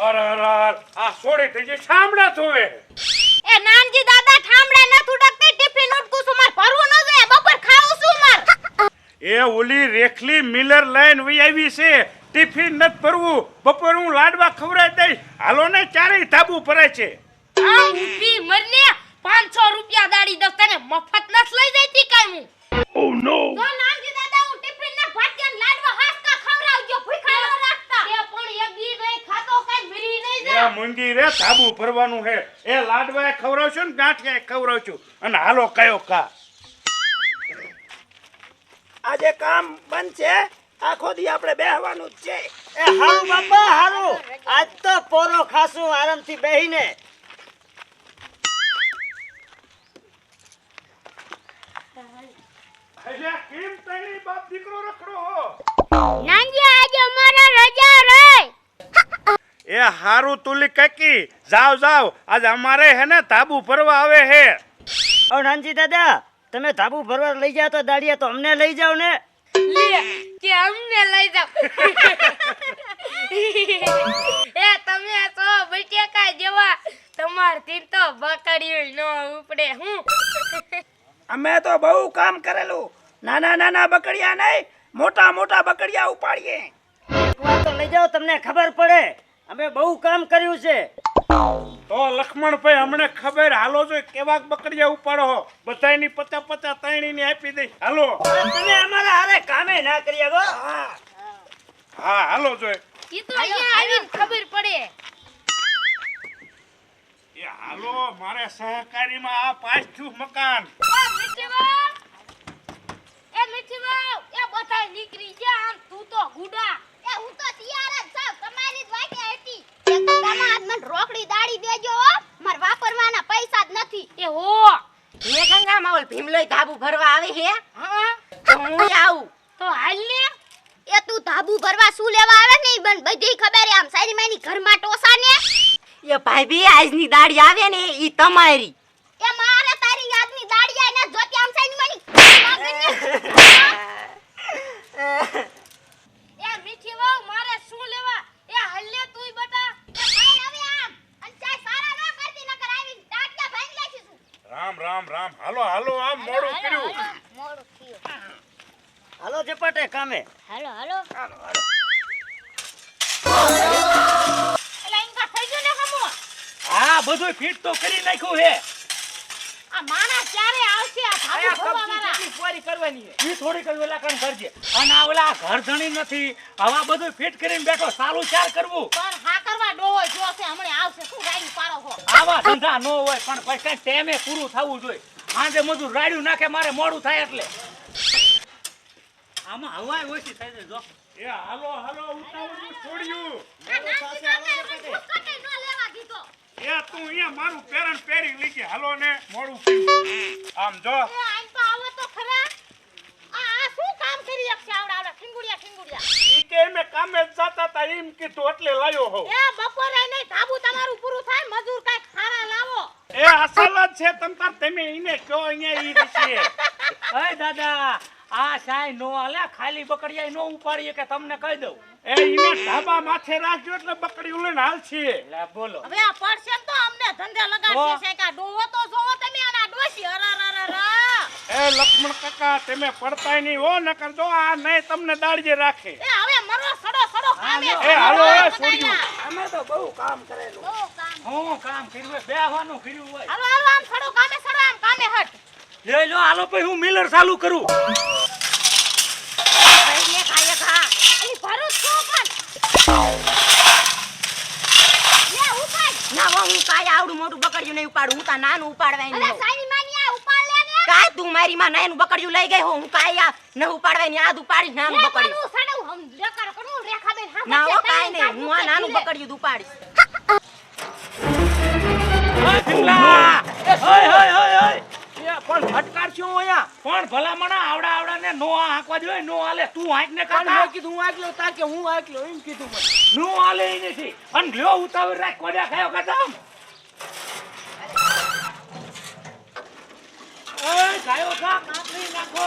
અરે અરે અરે, આ સોડી થઈ જાય સાંભળા થોવે એ નાનજી દાદા ઠામડા ન ઉડકતી. ટિફિન ઉટકું છું. માર ભરવું ન જોઈએ. બપોર ખાવું છું માર. એ ઓલી રેખલી મિલર લાઈન વઈ આવી છે. ટિફિન નથી ભરવું. બપોર હું લાડવા ખવડાવી દઈશ. હાલો ને ચારેય તાબુ ભરાય છે. આ ઊભી મરને 500 રૂપિયા દાડી દસ. તને મફત નસ લઈ જઈતી કાઈ હું. ઓ નો તો નાનજી દાદા હું ટિફિન ના ભાટિયા ને લાડવા હાસકા ખવડાવજો ભૂખા ન રાખતા એ પણ એક દી નહીં ખાતો કાઈ એ જાય રે ધાબુ ભરવાનું હે. એ લાડવા ખવડાવશું ને ગાંઠિયા ખવડાવશું. અને હાલો કયો કા. આજે કામ બંધ છે. આખો દી આપણે બેહવાનું જ છે. એ હારું બાપા હારું. આજ તો પોરો ખાશું આરામથી બેહીને. કેમ તણી બાપ દીકરો રખડો હો? નાનજી આજે અમારા રજા રે એ હારું તુલી કાકી જાવ જાવ. આજ અમારે હે ને તાબુ ફરવા આવે હે. ઓ નાનજી દાદા તમે ધાબુ ભરવા લઈ જાઓ તો દાડિયા તો અમને લઈ જાઓ ને. લે કે અમને લઈ જાવ એ તમે તો બટેકા જેવા. તમારથી તો બકડ્યું ન ઉપડે હું. અમે તો બહુ કામ કરેલું. નાના નાના બકડિયા નહીં મોટા મોટા બકડિયા ઉપાડીએ. તો લઈ જાઓ તમને ખબર પડે. અમે બહુ કામ કર્યું છે. તો લક્ષ્મણભાઈ અમને ખબર હાલો જો કેવાક બકડિયા ઉપાડો હો. બધાયની પચા પચા તાણી ની આપી દઈ. હાલો. તમે અમારા હારે કામે ના કર્યા ગો હા. હા હાલો જો. ઈ તો અહીંયા આવીને ખબર પડે. એ હાલો મારે સહકારીમાં આ પાછું મકાન. એ મીઠી એ મીઠી એ બધાય નીકળી ગયા આમ તું તો ગુડા. ભરવા શું લેવા આવે ને બન બધી ખબર આમ સારી માની ઘરમાં ટોસા ને? એ ભાઈ બી આજની દાડી આવે ને ઈ તમારી. એ મારે તારી યાદની આવે ને જોતી આમ સારી માની એ મીઠી વાવ મારે શું લેવા એ હલ્લે તુંય બટા એ ભાઈ હવે આમ અને ચાય સારા ના કરતી નકર આવી ટાટિયા ભાંગી લેશી તું રામ રામ રામ હાલો હાલો આમ મોડું કર્યું મોડું થયું હાલો ઝપાટે કામે હાલો હાલો. હાલો હાલો એલા ઇનકા થઈ ગયો ને હમો? હા બધું ફિટ તો કરી નાખ્યું હે. આ માણસ ક્યારે આવશે? આ ધાબુ ભરવા વાળા. પૂરી કરવાની છે ઈ થોડી કઈ ઓલા કામ કરજે અને આ ઓલા ઘર ધણી નથી. હવા બધું ફિટ કરીને બેઠો સારું ચાર કરવું. પણ હા કરવા ડોહો જોશે હમણે આવશે. શું ગાડી આવા ધંધા નો હોય પણ પછી કઈ પૂરું થવું જોઈએ. આજે મજૂર રાડ્યું નાખે મારે મોડું થાય એટલે. આમાં હવાય ઓછી થાય છે જો. એ હાલો હાલો ઉતાવળું છોડ્યું. એ તું અહીંયા મારું પેરણ પહેરી લીધી. હાલો ને મોડું કર્યું આમ જો. એ આઈન તો આવો તો ખરા. આ આ શું કામ કરી શકશે આવડા આવડા? ખીંગુડિયા ખીંગુડિયા. ઈ કે મે કામે જતા તા એમ કીધું એટલે લાયો હો એ બપોરે નહીં ધાબુ તમારું પૂરું થાય મજૂર કાઈ ખારા લાવો. એ અસલ જ છે તમ તાર તમે ઈને કયો અહીંયા ઈ છે હે દાદા આ સાય નો આલે ખાલી બકડીયા નો ઉપાડીએ કે તમને કહી દઉં. એ ઈને ધાબા માથે રાખજો એટલે બકડી ઉલન હાલ છે લે બોલો. હવે આ પડશે તો અમને ધંધે લગાડશે છે કે ડોવો તો જોવો તમે આના ડોશી અરરરરર. એ લક્ષ્મણ કાકા તમે પડતાય નહીં હો નકર જો આ નહીં તમને દાડીએ રાખે. એ હવે મરો સડો સડો કામે. એ હાલો, એ. છોડ્યું. અમે તો બહુ કામ કરેલું. બહુ કામ. હું કામ કર્યું બેહવાનું કર્યું હોય. હાલો હાલો આમ સડો કામે સડો આમ કામે હટ. લઈ લો હાલો પછી હું મિલર ચાલુ કરું ભાઈને ખાય ખા ઈ ભરું છું પણ લે ઉપાડ ના હો હું કાંઈ આવડું મોટું બકડ્યું નહીં ઉપાડું હું તા નાનું ઉપાડવાય નહીં. સાની માની આ ઉપાડ લે ને. કાય તું મારી માં નાનું બકડ્યું લઈ ગઈ હો? હું કાય આ ન ઉપાડવાની આજ ઉપાડીશ નાનું લે બકડ્યું. પણ હું સડું હમ લેકર કરું રેખાબેન હા ના હો કાય નહીં હું આ નાનું બકડ્યું ઉપાડીશ. ઓય ભીમલા! ઓય, ઓય, ઓય, ઓય! પણ ફટકાર શું અહીંયા? પણ ભલામણા આવડા આવડા ને નો હાંકવા જોઈએ નો હાલે. તું હાંક ને કાકા. કીધું હું આગલો તા કે હું આગલો એમ કીધું નો હાલે નથી. અને લ્યો ઉતાવળ રાખ કોડ્યા ખાયો કદમ ઓય ગાયો ખા કાપડી નાખો.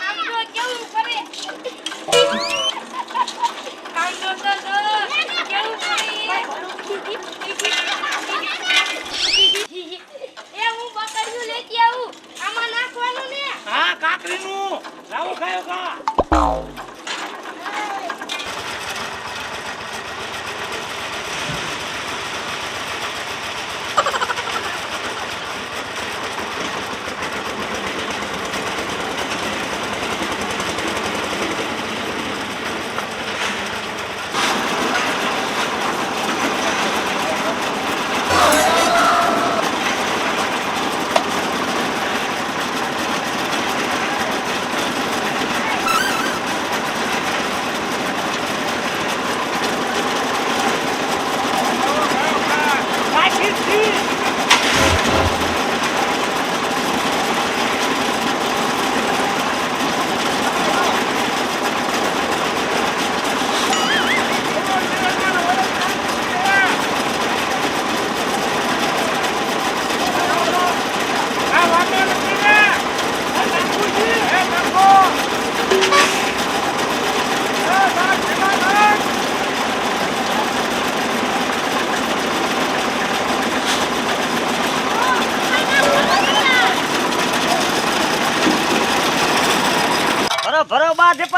આમ તો કેવું કરે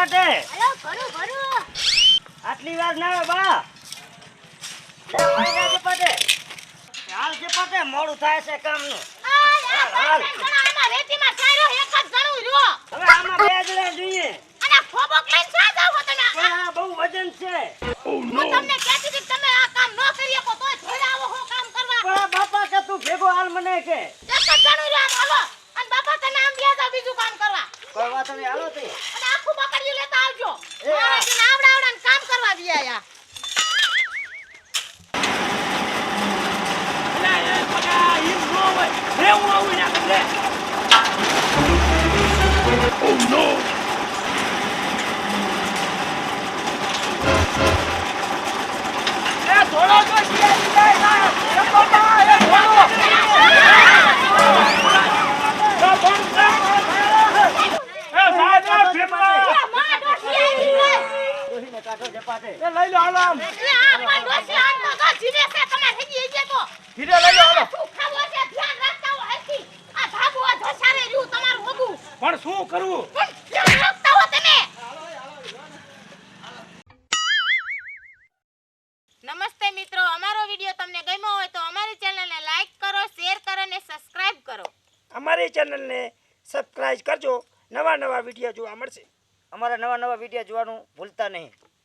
ભરું ભરું. આટલી વાર ના આવે બા. લે, ભાઈ જા ઝપાટે. હાલ ઝપાટે, મોડું થાય છે કામનું. આ આ હાલ. આમાં હવે બે જણા જોઈએ. જાવ તમે? આ બહુ વજન છે. હું તમને કહેતી હતી કે તમે આ કામ ન કરી શકો તોય ઘરે આવો હો કામ કરવા. પણ બાપા કે તું ભેગો હાલ મને કે એક જ જણું રહ્યો આમ હાલો અને બાપા તમે આમ બેસા જાઓ બીજું કામ કરવા કોઈ વાતો નહીં હાલો તે અને આખું બકરિયું લેતા આવજો એ હા. મારે જેને આવડા આવડા કામ કરવા દિયા અલા, એ પગા, ઈમ નો હોય. રે, હું આવું એના ઘરે. એ થોડો તો શિયાળી જાય ના. એ બાબા, એ થોડો. એ બંધ કર. એ સાહેબ, એ ભીમલા. માં ડોશી આવી છે ડોહીને કાઢો ઝપાટે એ લઈ લો હાલો આમ. એ આ માં ડોશી આમ તો જીવે છે તમારે હેજી હેજી તો ધીરે લઈ લો હાલો. શું ખાવો છે ધ્યાન રાખતા હો હરખી આ ભાગુ આ ધસારે રહ્યું તમારું હોગું પણ શું કરવું? પણ ધ્યાન હો તમે? નમસ્તે મિત્રો અમારો વિડિયો તમને ગમ્યો હોય તો અમારી ચેનલને લાઈક કરો શેર કરો અને સબસ્ક્રાઇબ કરો. અમારી ચેનલને સબસ્ક્રાઇબ કરજો. નવા નવા વીડિયો જોવા મળશે. અમારા નવા નવા વીડિયો જોવાનું ભૂલતા નહીં.